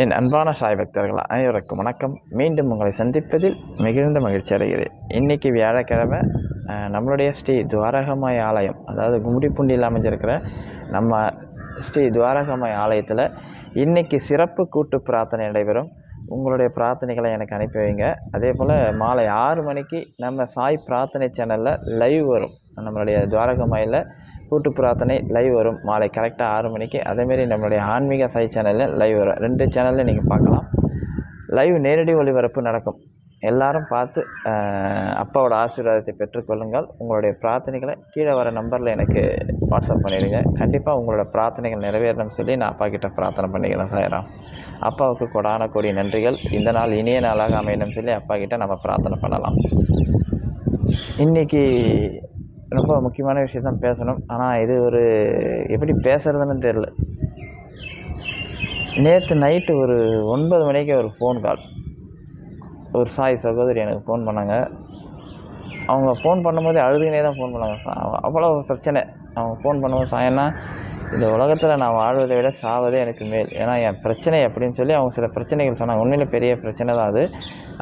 என் அன்பான சாய் பக்தர்கள் அனைவருக்கும் வணக்கம். மீண்டும் உங்களை சந்திப்பதில் மிகுந்த மகிழ்ச்சி அடைகிறேன். இன்றைக்கி வியாழக்கிழமை நம்மளுடைய ஸ்ரீ துவாரகமாய் ஆலயம் அதாவது கும்மிடிப்பூண்டியில் அமைஞ்சிருக்கிற நம்ம ஸ்ரீ துவாரகமாய் ஆலயத்தில் இன்றைக்கி சிறப்பு கூட்டு பிரார்த்தனை நடைபெறும். உங்களுடைய பிரார்த்தனைகளை எனக்கு அனுப்பி வைங்க. அதே போல் மாலை ஆறு மணிக்கு நம்ம சாய் பிரார்த்தனை சேனலில் லைவ் வரும். நம்மளுடைய துவாரகமாயில் கூட்டு பிரார்த்தனை லைவ் வரும். மாலை கரெக்டாக ஆறு மணிக்கு. அதேமாரி நம்மளுடைய ஆன்மீக சை சேனலில் லைவ் வரும். ரெண்டு சேனலில் நீங்கள் பார்க்கலாம். லைவ் நேரடி ஒளிபரப்பு நடக்கும். எல்லாரும் பார்த்து அப்பாவோட ஆசீர்வாதத்தை பெற்றுக்கொள்ளுங்கள் உங்களுடைய பிரார்த்தனைகளை கீழே வர நம்பரில் எனக்கு வாட்ஸ்அப் பண்ணிடுங்க. கண்டிப்பாக உங்களோட பிரார்த்தனைகள் நிறைவேறணும்னு சொல்லி நான் அப்பா கிட்ட பிரார்த்தனை பண்ணிக்கிறேன் சாயிரம் அப்பாவுக்கு கொடான கொடி நன்றிகள். இந்த நாள் இனிய நாளாக அமையணும்னு சொல்லி அப்பா கிட்ட நம்ம பிரார்த்தனை பண்ணலாம். இன்றைக்கி ரொம்ப முக்கியமான விஷயம் தான் பேசணும். ஆனால் இது ஒரு எப்படி பேசுகிறதுன்னு தெரில நேற்று நைட்டு ஒரு ஒன்பது மணிக்கு ஒரு ஃபோன் கால் ஒரு சாய் சகோதரி எனக்கு ஃபோன் பண்ணாங்க. அவங்க ஃபோன் பண்ணும்போது அழுதுகினே தான் ஃபோன் பண்ணாங்க. அவ்வளோ பிரச்சனை. அவங்க ஃபோன் பண்ணும்போது சாயன்னா இந்த உலகத்தில் நான் வாழ்வதை விட சாவதே எனக்கு மேல். ஏன்னா என் பிரச்சனை அப்படின்னு சொல்லி அவங்க சில பிரச்சனைகள் சொன்னாங்க. உண்மையில் பெரிய பிரச்சனை தான் அது.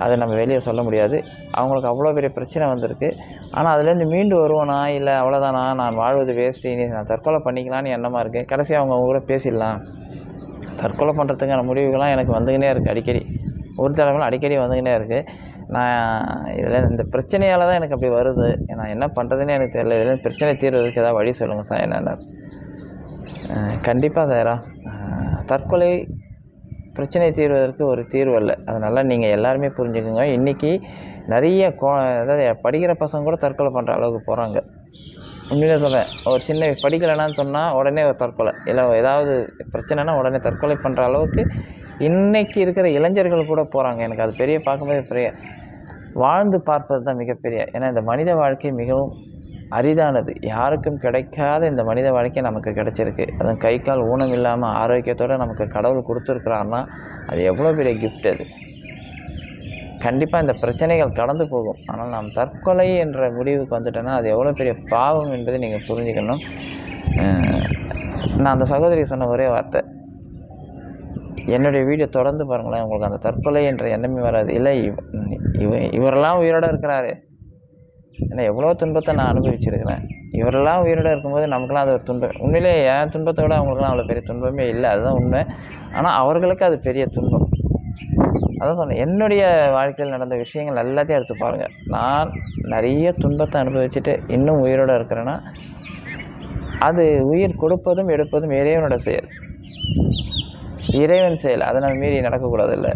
அதை நம்ம வெளியே சொல்ல முடியாது. அவங்களுக்கு அவ்வளோ பெரிய பிரச்சனை வந்திருக்கு. ஆனால் அதுலேருந்து மீண்டு வருவோனா? இல்லை அவ்வளோதானா நான் வாழ்வது வேஸ்ட்டு இனி நான் தற்கொலை பண்ணிக்கலான்னு எண்ணமாக இருக்குது கடைசி அவங்க அவங்க கூட பேசிடலாம். தற்கொலை பண்ணுறதுக்கான முடிவுகள்லாம் எனக்கு வந்துக்கினே இருக்குது அடிக்கடி. ஒரு தலைமையில் அடிக்கடி வந்துக்கினே இருக்குது நான் இதில் இந்த பிரச்சனையால் தான் எனக்கு அப்படி வருது. நான் என்ன பண்ணுறதுன்னு எனக்கு தெரியல. இதில் பிரச்சனை தீர்வதற்கு ஏதாவது வழி சொல்லுங்கள் சார். என்னென்ன? கண்டிப்பாக தயாரா தற்கொலை பிரச்சனை தீர்வதற்கு ஒரு தீர்வு இல்லை அதனால் நீங்கள் எல்லாருமே புரிஞ்சுக்கோங்க. இன்றைக்கி நிறைய கோ அதாவது படிக்கிற பசங்க கூட தற்கொலை பண்ணுற அளவுக்கு போகிறாங்க உண்மையிலே சொல்கிறேன் ஒரு சின்ன படிக்கலைன்னு சொன்னால் உடனே ஒரு தற்கொலை. இல்லை ஏதாவது பிரச்சனைனா உடனே தற்கொலை பண்ணுற அளவுக்கு இன்றைக்கி இருக்கிற இளைஞர்கள் கூட போகிறாங்க எனக்கு அது பெரிய பார்க்கும்போது பெரிய வாழ்ந்து பார்ப்பது தான் மிகப்பெரிய. ஏன்னா இந்த மனித வாழ்க்கை மிகவும் அரிதானது. யாருக்கும் கிடைக்காத இந்த மனித வாழ்க்கை நமக்கு கிடைச்சிருக்கு. அதுவும் கை கால் ஊனம் இல்லாமல் ஆரோக்கியத்தோடு நமக்கு கடவுள் கொடுத்துருக்குறாருன்னா அது எவ்வளோ பெரிய கிஃப்ட் அது. கண்டிப்பாக இந்த பிரச்சனைகள் கடந்து போகும். ஆனால் நாம் தற்கொலை என்ற முடிவுக்கு வந்துட்டோன்னா அது எவ்வளோ பெரிய பாவம் என்பதை நீங்கள் புரிஞ்சுக்கணும். நான் அந்த சகோதரிக்கு சொன்ன ஒரே வார்த்தை. என்னுடைய வீடியோ தொடர்ந்து பாருங்களேன் உங்களுக்கு அந்த தற்கொலை என்ற எண்ணமே வராது. இல்லை இவ இவ இவரெல்லாம் உயிரோட இருக்கிறாரு. ஏன்னா எவ்வளோ துன்பத்தை நான் அனுபவிச்சிருக்கிறேன். இவரெல்லாம் உயிரோட இருக்கும்போது நமக்குலாம் அது ஒரு துன்பம் உண்மையிலே என் துன்பத்தை விட அவங்களுக்குலாம் அவ்வளோ பெரிய துன்பமே இல்லை. அதுதான் உண்மை. ஆனால் அவர்களுக்கு அது பெரிய துன்பம். அதான் சொன்னேன். என்னுடைய வாழ்க்கையில் நடந்த விஷயங்கள் எல்லாத்தையும் எடுத்து பாருங்கள் நான் நிறைய துன்பத்தை அனுபவிச்சுட்டு இன்னும் உயிரோடு இருக்கிறேன்னா அது உயிர் கொடுப்பதும் எடுப்பதும் இறைவனோட செயல். இறைவன் செயல். அதை நம்ம மீறி நடக்கக்கூடாது இல்லை.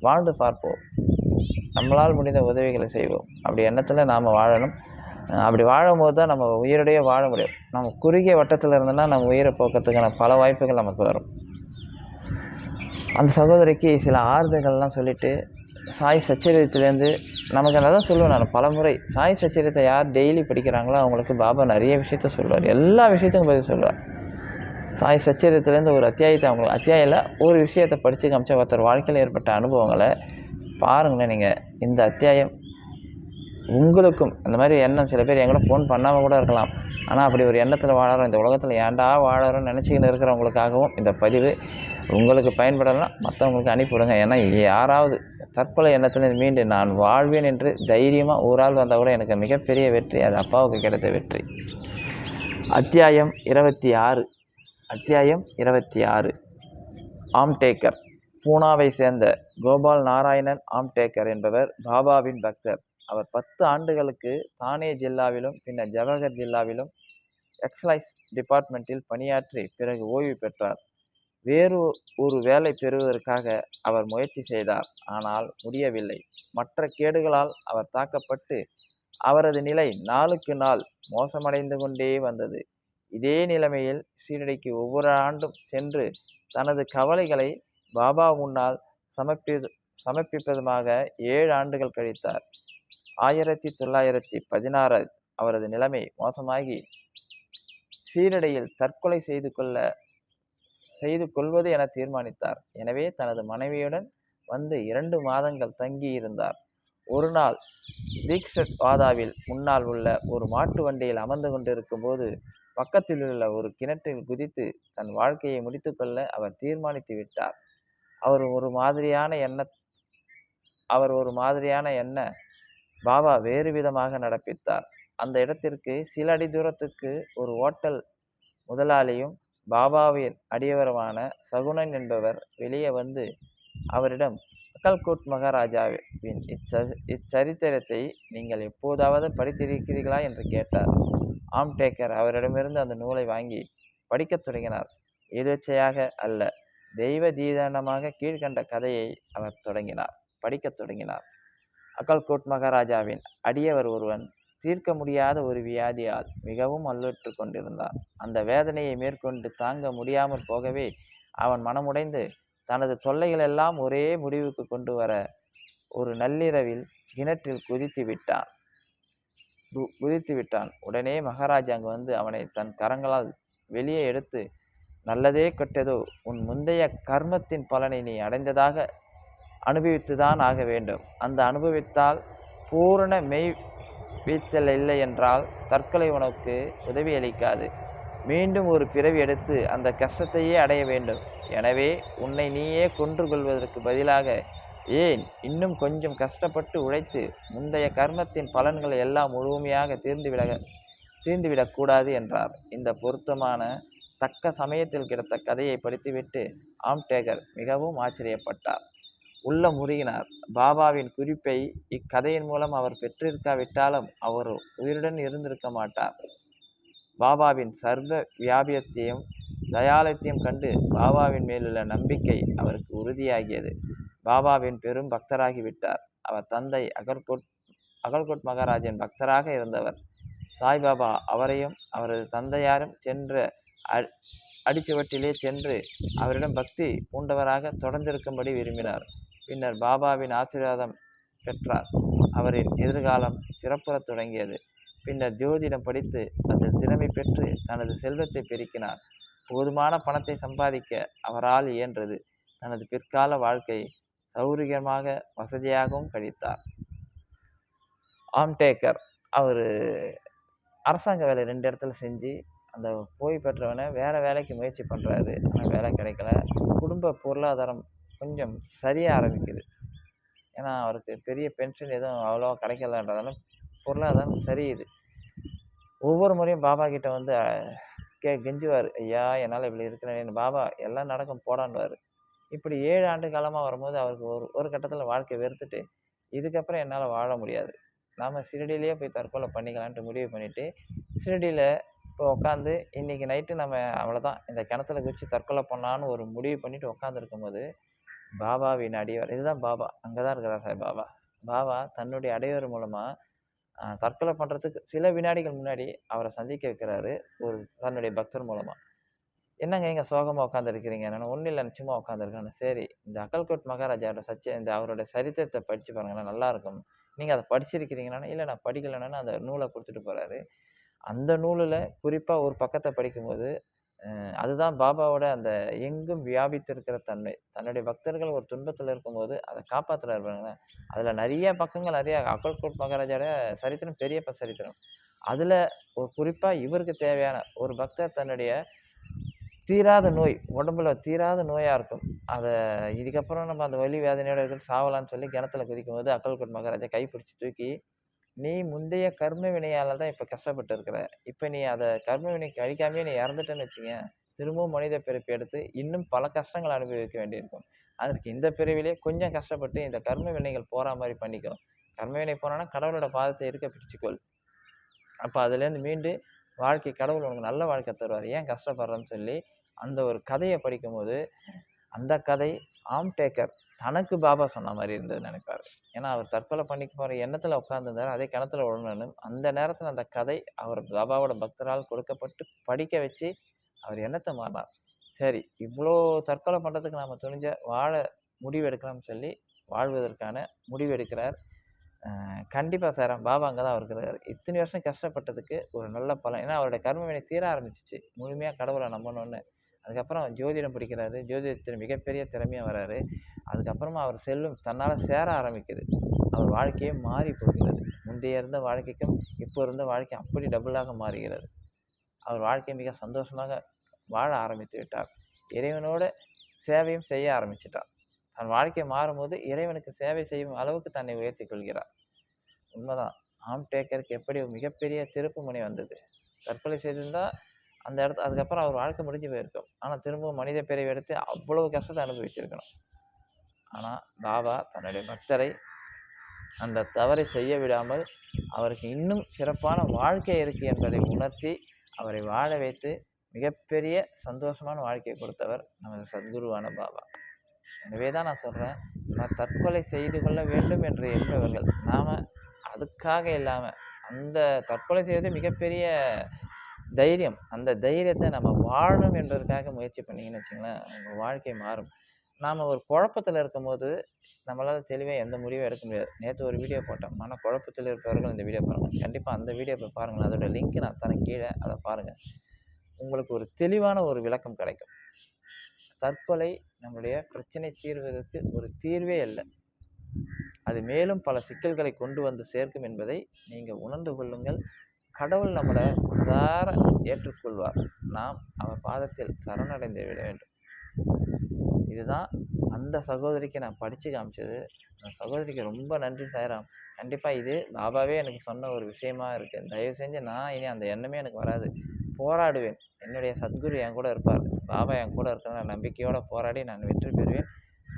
வாழ்ந்து பார்ப்போம். நம்மளால் முடிந்த உதவிகளை செய்வோம். அப்படி எண்ணத்தில் நாம் வாழணும். அப்படி வாழும்போது தான் நம்ம உயிரோடையே வாழ முடியும். நம்ம குறுகிய வட்டத்தில் இருந்தோன்னா நம்ம உயிரை போக்கிறதுக்கான பல வாய்ப்புகள் நமக்கு வரும். அந்த சகோதரிக்கு சில ஆறுதல்கள்லாம் சொல்லிவிட்டு சாய் சச்சரித்திலேருந்து நமக்கு அதை தான் சொல்லுவேன் நான் பலமுறை சாய் சச்சரித்தை யார் டெய்லி படிக்கிறாங்களோ அவங்களுக்கு பாபா நிறைய விஷயத்த சொல்லுவார். எல்லா விஷயத்துக்கும் பதில் சொல்லுவார். சாய் சச்சரித்திலேருந்து ஒரு அத்தியாயத்தை அவங்களுக்கு அத்தியாயில் ஒரு விஷயத்தை படித்து காமிச்சா ஒருத்தர் வாழ்க்கையில் ஏற்பட்ட அனுபவங்களை பாருங்களேன் நீங்கள் இந்த அத்தியாயம் உங்களுக்கும் அந்த மாதிரி எண்ணம் சில பேர் எங்கூட ஃபோன் பண்ணாமல் கூட இருக்கலாம். ஆனால் அப்படி ஒரு எண்ணத்தில் வாழறோம் இந்த உலகத்தில் ஏன்டா வாழறோம்னு நினச்சிக்கின்னு இருக்கிறவங்களுக்காகவும் இந்த பதிவு உங்களுக்கு பயன்படலாம் மற்றவங்களுக்கு அனுப்பிவிடுங்க. ஏன்னா யாராவது தற்கொலை எண்ணத்தில் மீண்டு நான் வாழ்வேன் என்று தைரியமாக ஒரு ஆள் வந்தால் கூட எனக்கு மிகப்பெரிய வெற்றி அது அப்பாவுக்கு கிடைத்த வெற்றி. அத்தியாயம் இருபத்தி ஆறு. அத்தியாயம் இருபத்தி ஆறு. ஆம்டேக்கர் பூனாவை சேர்ந்த கோபால் நாராயணன் ஆம்டேக்கர் என்பவர் பாபாவின் பக்தர். அவர் பத்து ஆண்டுகளுக்கு தானே ஜில்லாவிலும் பின்னர் ஜவஹர் ஜில்லாவிலும் எக்ஸைஸ் டிபார்ட்மெண்ட்டில் பணியாற்றி பிறகு ஓய்வு பெற்றார். வேறு ஒரு வேலை பெறுவதற்காக அவர் முயற்சி செய்தார். ஆனால் முடியவில்லை. மற்ற கேடுகளால் அவர் தாக்கப்பட்டு அவரது நிலை நாளுக்கு நாள் மோசமடைந்து கொண்டே வந்தது. இதே நிலைமையில் ஷீரடிக்கு ஒவ்வொரு ஆண்டும் சென்று தனது கவலைகளை பாபா முன்னால் சமர்ப்பி சமர்ப்பிப்பதுமாக ஏழு ஆண்டுகள் கழித்தார். ஆயிரத்தி தொள்ளாயிரத்தி பதினாறு அவரது நிலைமை மோசமாகி சீரடையில் தற்கொலை செய்து கொள்ள செய்து கொள்வது என தீர்மானித்தார். எனவே தனது மனைவியுடன் வந்து இரண்டு மாதங்கள் தங்கி இருந்தார் ஒரு நாள் தீக்ஷத் வாதாவில் முன்னால் உள்ள ஒரு மாட்டு வண்டியில் அமர்ந்து கொண்டிருக்கும் போது பக்கத்தில் உள்ள ஒரு கிணற்றில் குதித்து தன் வாழ்க்கையை முடித்துக்கொள்ள அவர் தீர்மானித்து விட்டார். அவர் ஒரு மாதிரியான எண்ண அவர் ஒரு மாதிரியான எண்ண பாபா வேறு விதமாக நடப்பித்தார். அந்த இடத்திற்கு சில அடி தூரத்துக்கு ஒரு ஓட்டல் முதலாளியும் பாபாவின் அடியவருமான சகுனன் என்பவர் வெளியே வந்து அவரிடம் அக்கல்கோட் மகாராஜாவின் இச்ச இச்சரித்திரத்தை நீங்கள் எப்போதாவது படித்திருக்கிறீர்களா? என்று கேட்டார். ஆம்டேக்கர் அவரிடமிருந்து அந்த நூலை வாங்கி படிக்கத் தொடங்கினார். எதேச்சையாக அல்ல. தெய்வ தீதானமாக கீழ்கண்ட கதையை அவர் தொடங்கினார் படிக்கத் தொடங்கினார். அக்கல்கோட் மகாராஜாவின் அடியவர் ஒருவன் தீர்க்க முடியாத ஒரு வியாதியால் மிகவும் அல்லுற்று கொண்டிருந்தான். அந்த வேதனையை மேற்கொண்டு தாங்க முடியாமல் போகவே அவன் மனமுடைந்து தனது தொல்லைகள் எல்லாம் ஒரே முடிவுக்கு கொண்டு வர ஒரு நள்ளிரவில் கிணற்றில் குதித்து விட்டான். கு- குதித்து விட்டான். உடனே மகாராஜா அங்கு வந்து அவனை தன் கரங்களால் வெளியே எடுத்து நல்லதே கெட்டதோ உன் முந்தைய கர்மத்தின் பலனை நீ அடைந்ததாக அனுபவித்துதான் ஆக வேண்டும். அந்த அனுபவித்தால் பூரண மெய் வீழ்த்தல் இல்லை என்றால் தற்கொலை உனக்கு உதவி அளிக்காது. மீண்டும் ஒரு பிறவி எடுத்து அந்த கஷ்டத்தையே அடைய வேண்டும். எனவே உன்னை நீயே கொன்று கொள்வதற்கு பதிலாக ஏன் இன்னும் கொஞ்சம் கஷ்டப்பட்டு உழைத்து முந்தைய கர்மத்தின் பலன்களை எல்லாம் முழுமையாக தீர்ந்துவிட தீர்ந்துவிடக்கூடாது என்றார். இந்த பொருத்தமான தக்க சமயத்தில் கிடைத்த கதையை படித்துவிட்டு ஆம்டேகர் மிகவும் ஆச்சரியப்பட்டார். உள்ள முறுகினார் பாபாவின் குறிப்பை இக்கதையின் மூலம் அவர் பெற்றிருக்காவிட்டாலும் அவர் உயிருடன் இருந்திருக்க மாட்டார். பாபாவின் சர்வ வியாபியத்தையும் தயாலத்தையும் கண்டு பாபாவின் மேலுள்ள நம்பிக்கை அவருக்கு உறுதியாகியது. பாபாவின் பெரும் பக்தராகிவிட்டார். அவர் தந்தை அகல்கோட் அகல்கோட் மகாராஜின் பக்தராக இருந்தவர். சாய்பாபா அவரையும் அவரது தந்தையாரும் சென்ற அ- அடிச்சுவட்டிலே சென்று அவரிடம் பக்தி பூண்டவராக தொடர்ந்திருக்கும்படி விரும்பினார். பின்னர் பாபாவின் ஆசீர்வாதம் பெற்றார். அவரின் எதிர்காலம் சிறப்புறத் தொடங்கியது. பின்னர் ஜோதிடம் படித்து அதில் திறமை பெற்று தனது செல்வத்தை பெருக்கினார். போதுமான பணத்தை சம்பாதிக்க அவரால் இயன்றது. தனது பிற்கால வாழ்க்கை சௌரியமாக வசதியாகவும் கழித்தார். ஆம்டேக்கர் அவர் அரசாங்க வேலை ரெண்டு இடத்துல செஞ்சு அந்த ஓய்வு பெற்றவனை வேறு வேலைக்கு முயற்சி பண்ணுறாரு ஆனால் வேலை கிடைக்கல. குடும்ப பொருளாதாரம் கொஞ்சம் சரிய ஆரம்பிக்குது. ஏன்னா அவருக்கு பெரிய பென்ஷன் எதுவும் அவ்வளோவா கிடைக்கலன்றதால பொருளாதாரம் சரியுது. ஒவ்வொரு முறையும் பாபா கிட்ட வந்து கே கெஞ்சுவார். ஐயா என்னால் இப்படி இருக்கிறேன். பாபா எல்லாம் நடக்கும் போடான்வார் இப்படி ஏழு ஆண்டு காலமாக வரும்போது அவருக்கு ஒரு ஒரு கட்டத்தில் வாழ்க்கை வெறுத்துட்டு இதுக்கப்புறம் என்னால் வாழ முடியாது. நாம் சிறடியிலேயே போய் தற்கொலை பண்ணிக்கலான்ட்டு முடிவு பண்ணிவிட்டு சிறடியில் இப்போ உட்காந்து இன்றைக்கி நைட்டு நம்ம அவ்வளோதான் இந்த கிணத்துல குதிச்சு தற்கொலை பண்ணான்னு ஒரு முடிவு பண்ணிட்டு உட்காந்துருக்கும் போது பாபாவின் அடியவர் இதுதான் பாபா. அங்கே தான் இருக்கிறார் சார் பாபா. பாபா தன்னுடைய அடையவர் மூலமாக தற்கொலை பண்ணுறதுக்கு சில வினாடிகள் முன்னாடி அவரை சந்திக்க வைக்கிறாரு ஒரு தன்னுடைய பக்தர் மூலமாக என்னங்க இங்கே சோகமாக உட்காந்துருக்கிறீங்க நான் ஒன்றும் இல்லை நிச்சயமாக உட்காந்துருக்கேன் சரி இந்த அக்கல்கோட் மகாராஜாவோட சச்சி இந்த அவரோட சரித்திரத்தை படித்து பாருங்களேன் நல்லா இருக்கும். நீங்கள் அதை படிச்சிருக்கிறீங்கன்னா இல்லை நான் படிக்கலைன்னா அந்த நூலை கொடுத்துட்டு போகிறாரு அந்த நூலில் குறிப்பாக ஒரு பக்கத்தை படிக்கும்போது அதுதான் பாபாவோட அந்த எங்கும் வியாபித்திருக்கிற தன்மை. தன்னுடைய பக்தர்கள் ஒரு துன்பத்தில் இருக்கும்போது அதை காப்பாற்றுறாரு பாருங்களேன். அதில் நிறைய பக்கங்கள் நிறைய அக்கல்கோட் மகாராஜாவோட சரித்திரம் பெரிய ப- சரித்திரம். அதில் ஒரு குறிப்பாக இவருக்கு தேவையான ஒரு பக்தர் தன்னுடைய தீராத நோய் உடம்புல தீராத நோயாக இருக்கும். அதை இதுக்கப்புறம் நம்ம அந்த வலி வேதனையோட சாவலான்னு சொல்லி கிணத்துல குதிக்கும் போது அக்கல்கோட் மகாராஜா கைப்பிடிச்சு தூக்கி நீ முந்தைய கர்ம வினையால் தான் இப்போ கஷ்டப்பட்டு இருக்கிற இப்போ நீ அதை கர்ம வினைக்கு அழிக்காமையே நீ இறந்துட்டேன்னு வச்சுங்க திரும்பவும் மனித பிறப்பு எடுத்து இன்னும் பல கஷ்டங்கள் அனுபவிக்க வேண்டியிருக்கும். அதற்கு இந்த பிறவிலே கொஞ்சம் கஷ்டப்பட்டு இந்த கர்ம வினைகள் போகிற மாதிரி பண்ணிக்கோ. கர்ம வினை போனோன்னா கடவுளோட பாதத்தை இருக்க பிடிச்சிக்கொள். அப்போ அதுலேருந்து மீண்டு வாழ்க்கை கடவுள் உனக்கு நல்ல வாழ்க்கை தருவார். ஏன் கஷ்டப்படுறேன்னு சொல்லி அந்த ஒரு கதையை படிக்கும்போது அந்த கதை ஆம்டேக்கர் தனக்கு பாபா சொன்ன மாதிரி இருந்தது நினைப்பார். ஏன்னா அவர் தற்கொலை பண்ணிக்க போகிற எண்ணத்தில் உட்காந்துருந்தார் அதே கிணத்துல விழணும்னு அந்த நேரத்தில் அந்த கதை அவர் பாபாவோட பக்தரால் கொடுக்கப்பட்டு படிக்க வச்சு அவர் எண்ணத்தை மாறினார். சரி இவ்வளோ தற்கொலை பண்ணுறதுக்கு நாம் துணிஞ்ச வாழ முடிவெடுக்கலாம்னு சொல்லி வாழ்வதற்கான முடிவு எடுக்கிறார் கண்டிப்பாக சார் பாபா அங்கே தான் இருக்கிறார். இத்தனை வருஷம் கஷ்டப்பட்டதுக்கு ஒரு நல்ல பலன். ஏன்னா அவருடைய கர்மவினை தீர ஆரம்பிச்சிச்சு. முழுமையாக கடவுளை நம்பணும்னு. அதுக்கப்புறம் ஜோதிடம் படிக்கிறாரு. ஜோதிடத்தில் மிகப்பெரிய திறமையாக வராரு. அதுக்கப்புறமா அவர் செல்லும் தன்னால் சேர ஆரம்பிக்குது. அவர் வாழ்க்கையே மாறி போகிறது. முந்தைய இருந்த வாழ்க்கைக்கும் இப்போ இருந்த வாழ்க்கை அப்படி டபுளாக மாறுகிறது. அவர் வாழ்க்கை மிக சந்தோஷமாக வாழ ஆரம்பித்து விட்டார். இறைவனோட சேவையும் செய்ய ஆரம்பிச்சிட்டார். தன் வாழ்க்கை மாறும்போது இறைவனுக்கு சேவை செய்யும் அளவுக்கு தன்னை உயர்த்தி கொள்கிறார். உண்மைதான். ஆம் டேக்கருக்கு எப்படி மிகப்பெரிய திருப்பு முனை வந்தது? தற்கொலை செய்திருந்தால் அந்த இடத்து அதுக்கப்புறம் அவர் வாழ்க்கை முடிஞ்சு போயிருக்கும். ஆனால் திரும்பவும் மனித பிறவி எடுத்து அவ்வளவு கஷ்டத்தை அனுபவிச்சிருக்கணும். ஆனால் பாபா தன்னுடைய பக்தரை அந்த தவறை செய்ய விடாமல் அவருக்கு இன்னும் சிறப்பான வாழ்க்கை இருக்கு என்பதை உணர்த்தி அவரை வாழ வைத்து மிகப்பெரிய சந்தோஷமான வாழ்க்கையை கொடுத்தவர் நமது சத்குருவான பாபா. எனவே தான் நான் சொல்கிறேன் நான் தற்கொலை செய்து கொள்ள வேண்டும் என்று எண்ணுபவர்கள் நாம் அதுக்காக இல்லாமல் அந்த தற்கொலை செய்வது மிகப்பெரிய தைரியம். அந்த தைரியத்தை நம்ம வாழணும் என்பதற்காக முயற்சி பண்ணீங்கன்னு வச்சுங்களேன் உங்கள் வாழ்க்கை மாறும். நாம் ஒரு குழப்பத்தில் இருக்கும்போது நம்மளால் தெளிவாக எந்த முடிவும் எடுக்க முடியாது. நேற்று ஒரு வீடியோ போட்டேன். மன குழப்பத்தில் இருப்பவர்கள் இந்த வீடியோ பாருங்கள் கண்டிப்பாக அந்த வீடியோ போய் பாருங்கள் அதோடய லிங்க் நான் தரேன். கீழே அதை பாருங்கள் உங்களுக்கு ஒரு தெளிவான ஒரு விளக்கம் கிடைக்கும். தற்கொலை நம்முடைய பிரச்சனை தீர்வதற்கு ஒரு தீர்வே அல்ல அது மேலும் பல சிக்கல்களை கொண்டு வந்து சேர்க்கும் என்பதை நீங்கள் உணர்ந்து கொள்ளுங்கள். கடவுள் நம்மளை மனதார ஏற்றுக்கொள்வார். நாம் அவர் பாதத்தில் சரணடைந்து விட வேண்டும். இதுதான் அந்த சகோதரிக்கு நான் படித்து காமிச்சது. அந்த சகோதரிக்கு ரொம்ப நன்றி சாய்ராம். கண்டிப்பாக இது பாபாவே எனக்கு சொன்ன ஒரு விஷயமா இருக்குது தயவு செஞ்சு நான் இனி அந்த எண்ணமே எனக்கு வராது. போராடுவேன். என்னுடைய சத்குரு என் கூட இருப்பார். பாபா என் கூட இருக்கிற நம்பிக்கையோடு போராடி நான் வெற்றி பெறுவேன்.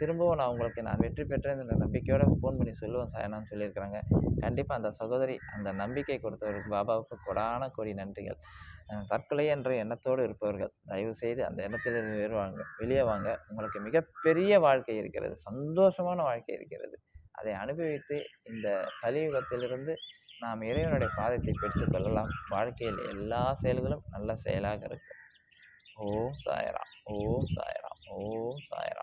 திரும்பவும் நான் உங்களுக்கு நான் வெற்றி பெற்றேன் என்ற நம்பிக்கையோடு ஃபோன் பண்ணி சொல்லுவேன் சாயனான்னு சொல்லியிருக்கிறாங்க. கண்டிப்பாக அந்த சகோதரி அந்த நம்பிக்கை கொடுத்தவருக்கு பாபாவுக்கு கொடான கொடி நன்றிகள். தற்கொலை என்ற எண்ணத்தோடு இருப்பவர்கள் தயவு செய்து அந்த எண்ணத்திலிருந்து வெளியே வெளியே வாங்க. உங்களுக்கு மிகப்பெரிய வாழ்க்கை இருக்கிறது. சந்தோஷமான வாழ்க்கை இருக்கிறது. அதை அனுபவித்து இந்த கலியுகத்திலிருந்து நாம் இறைவனுடைய பாதத்தை பெற்றுக்கொள்ளலாம் வாழ்க்கையில் எல்லா செயல்களும் நல்ல செயலாக இருக்கும். ஓம் சாயராம் ஓம் சாயராம் ஓம் சாயராம்.